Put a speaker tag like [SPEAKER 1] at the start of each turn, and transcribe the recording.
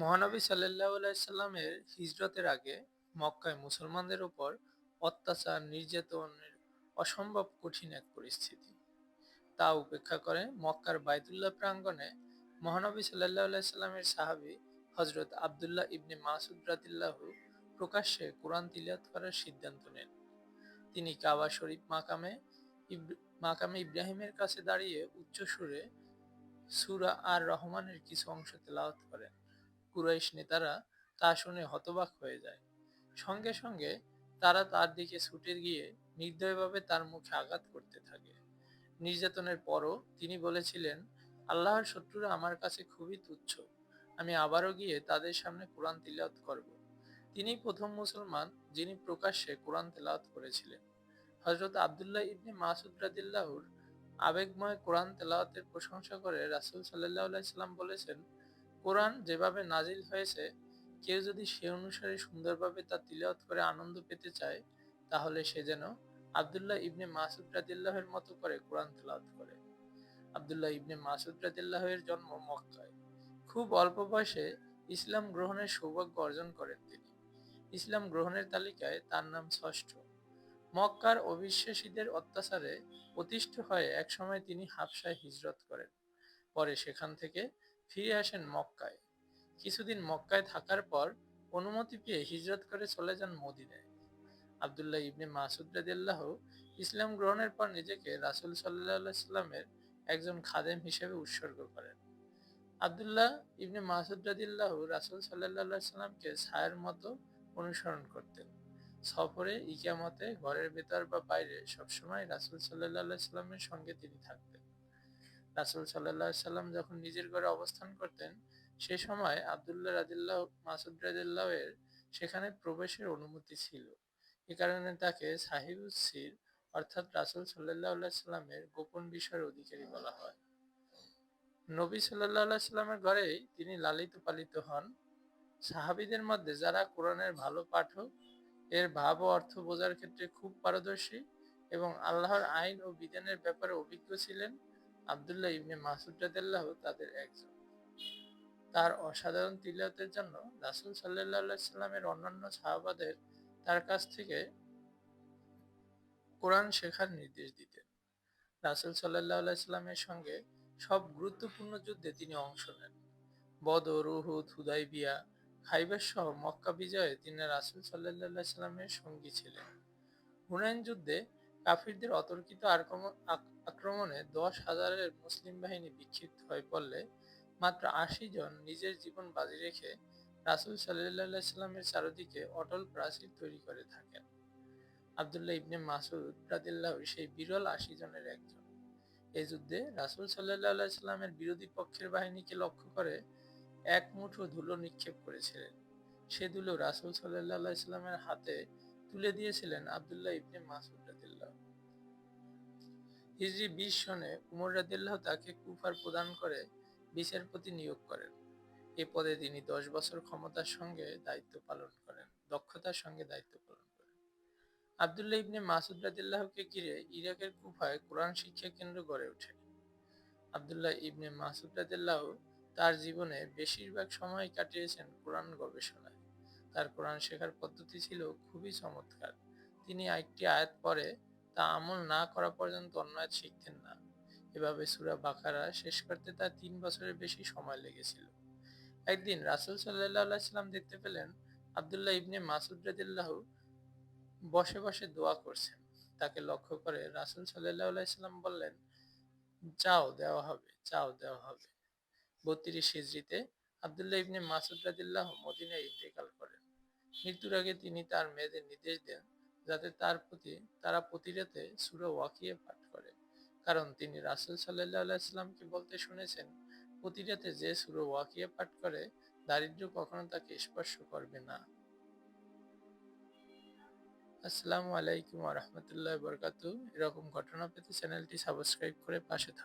[SPEAKER 1] মহানবী আলাইহি সাল্লামের হিজরতের আগে মক্কায় মুসলমানদের উপর অত্যাচার, নির্যাতনের অসম্ভব কঠিন এক পরিস্থিতি। তা উপেক্ষা করে মক্কার বাইতুল্লাহ প্রাঙ্গণে মহানবী আলাইহি সাল্লামের সাহাবী হযরত আব্দুল্লাহ ইবনে মাসুদ রাদিয়াল্লাহু প্রকাশ্যে কোরআন তিলাওয়াত করার সিদ্ধান্ত নেন। তিনি কাবা শরীফ মাকামে মাকামে ইব্রাহিমের কাছে দাঁড়িয়ে উচ্চ সুরে সুরা আর রহমানের কিছু অংশ তেলাওয়াত করেন। কুরাইশ নেতারা তা শুনে হতবাক হয়ে যায়। সঙ্গে সঙ্গে তারা তার দিকে ছুটে গিয়ে নির্দয়ভাবে তার মুখে আঘাত করতে থাকে। নির্যাতনের পরও তিনি বলেছিলেন, আল্লাহর শত্রুরা আমার কাছে খুবই তুচ্ছ। আমি আবারও গিয়ে তাদের সামনে কোরআন তিলাওয়াত করব। তিনি প্রথম মুসলমান যিনি প্রকাশ্যে কোরআন তেলাওয়াত করেছিলেন। হজরত আবদুল্লাহ ইবনে মাসুদ রাদিল্লাহুর আবেগময় কোরআন তেলাওয়াতের প্রশংসা করে রাসুল আলাইহি সাল্লাম বলেছেন কোরআন যেভাবে নাজিল হয়েছে, কেউ যদি সে অনুসারে সুন্দরভাবে তা তিলাওয়াত করে আনন্দ পেতে চায়, তাহলে সে যেন আবদুল্লাহ ইবনে মাসুদ রাদিল্লাহের মতো করে কোরআন তেলাওয়াত করে। আবদুল্লাহ ইবনে মাসুদ রাদিল্লাহের জন্ম মক্কায়। খুব অল্প বয়সে ইসলাম গ্রহণের সৌভাগ্য অর্জন করেন তিনি। ইসলাম গ্রহণের তালিকায় তার নাম ষষ্ঠ। মক্কার অবিশ্বাসীদের অত্যাচারে অতিষ্ঠ হয়ে একসময় তিনি হাবসায় হিজরত করেন। পরে সেখান থেকে ফিরে আসেন মক্কায়। কিছুদিন মক্কায় থাকার পর অনুমতি পেয়ে হিজরত করে চলে যান মদিনায়। আবদুল্লাহ ইবনে মাসুদ রাদিয়াল্লাহ ইসলাম গ্রহণের পর নিজেকে রাসূল সাল্লাল্লাহু সাল্লামের একজন খাদেম হিসেবে উৎসর্গ করেন। আবদুল্লাহ ইবনে মাসুদ রাদিয়াল্লাহ রাসূল সাল্লাল্লাহু সাল্লামকে ছায়ার মতো অনুসরণ করতেন। সফরে ইকিয়ামতে ঘরের ভেতর বা বাইরে সবসময় রাসূল সাল্লাল্লাহু সাল্লামের সঙ্গে তিনি থাকতেন। রাসূল আলাইহি সাল্লাম যখন নিজের ঘরে অবস্থান করতেন, সে সময় আব্দুল্লাহ রাদিল্লাহ মাসুদ রাদিল্লাহ এর সেখানে প্রবেশের অনুমতি ছিল। এ কারণে তাকে সাহিবুসির অর্থাৎ রাসূল আলাইহি সাল্লামের গোপন বিষয়ের অধিকারী বলা হয়। নবী আলাইহি সাল্লামের ঘরেই তিনি লালিত পালিত হন। সাহাবীদের মধ্যে যারা কোরআনের ভালো পাঠক, এর ভাব ও অর্থ বোঝার ক্ষেত্রে খুব পারদর্শী এবং আল্লাহর আইন ও বিধানের ব্যাপারে অভিজ্ঞ ছিলেন আবদুল্লাহ ইবনে মাসুদ রাদিয়াল্লাহ তাদের একজন। তার অসাধারণ তিলাওয়াতের জন্য রাসূল সাল্লাল্লাহু আলাইহি সাল্লামের অন্যান্য সাহাবাদের তার কাছ থেকে কোরআন শেখার নির্দেশ দিতেন। রাসূল সাল্লাল্লাহু আলাইহি সাল্লামের সঙ্গে সব গুরুত্বপূর্ণ যুদ্ধে তিনি অংশ নেন। বদর, উহুদ, হুদাইবিয়া, খাইবার সহ মক্কা বিজয়ে তিনি রাসূল সাল্লাল্লাহু আলাইহি সাল্লামের সঙ্গী ছিলেন। হুনাইন যুদ্ধে কাফিরদের অতর্কিত আক্রমণ- আক- আক্রমণে দশ হাজারের মুসলিম বাহিনী বিক্ষিপ্ত হয়ে পড়লে মাত্র আশি জন নিজের জীবন বাজি রেখে রাসূল সাল্লাল্লাহু সাল্লামের চারদিকে অটল প্রাচীর তৈরি করে থাকেন। আবদুল্লাহ ইবনে মাসুদ রাদিল্লাহু সেই বিরল আশি জনের একজন। এই যুদ্ধে রাসূল সাল্লাল্লাহু সাল্লামের বিরোধী পক্ষের বাহিনীকে লক্ষ্য করে এক মুঠো ধুলো নিক্ষেপ করেছিলেন। সে ধুলো রাসূল সাল্লাল্লাহু সাল্লামের হাতে তুলে দিয়েছিলেন আবদুল্লাহ ইবনে মাসুদ রাদিল্লাহ হিজরি বিশ সনে উমর রাদিল্লাহ তাকে কুফার প্রদান করে বিচারপতি নিয়োগ করেন। এ পদে তিনি দশ বছর ক্ষমতার সঙ্গে দায়িত্ব পালন করেন, দক্ষতার সঙ্গে দায়িত্ব পালন করেন। আবদুল্লাহ ইবনে মাসুদ রাদিল্লাহকে ঘিরে ইরাকের কুফায় কোরআন শিক্ষা কেন্দ্র গড়ে ওঠে। আবদুল্লাহ ইবনে মাসুদ রাদিল্লাহ তার জীবনে বেশিরভাগ সময় কাটিয়েছেন কোরআন গবেষণায়। তার কোরআন শেখার পদ্ধতি ছিল খুবই চমৎকার। তিনি একটি আয়াত পরে তা আমল না করা পর্যন্ত অন্যায় শিখতেন না। এভাবে সুরা বাকারা শেষ করতে তার তিন বছরের বেশি সময় লেগেছিল। একদিন রাসুল সাল্লাল্লাহু সাল্লাম দেখতে পেলেন আবদুল্লাহ ইবনে মাসুদ রাদিল্লাহ বসে বসে দোয়া করছেন। তাকে লক্ষ্য করে রাসূল সাল্লাল্লাহু সাল্লাম বললেন চাও দেওয়া হবে চাও দেওয়া হবে। বত্রিশ হিজড়িতে আবদুল্লাহ ইবনে মাসুদ রাদিল্লাহ মদিনায় ইন্তেকাল করেন। মৃত্যুর আগে তিনি তার মেয়েদের নির্দেশ দেন যাতে তার প্রতি, তারা প্রতি রাতে সূরা ওয়াকিয়া পাঠ করে। কারণ তিনি রাসূল আলাইহি বলতে শুনেছেন প্রতি রাতে যে সূরা ওয়াকিয়ে পাঠ করে, দারিদ্র্য কখনো তাকে স্পর্শ করবে না। আসসালামু আলাইকুম রাহমাতুল্লাহি ওয়া এরকম ঘটনা পেতে চ্যানেলটি সাবস্ক্রাইব করে পাশে থাকুন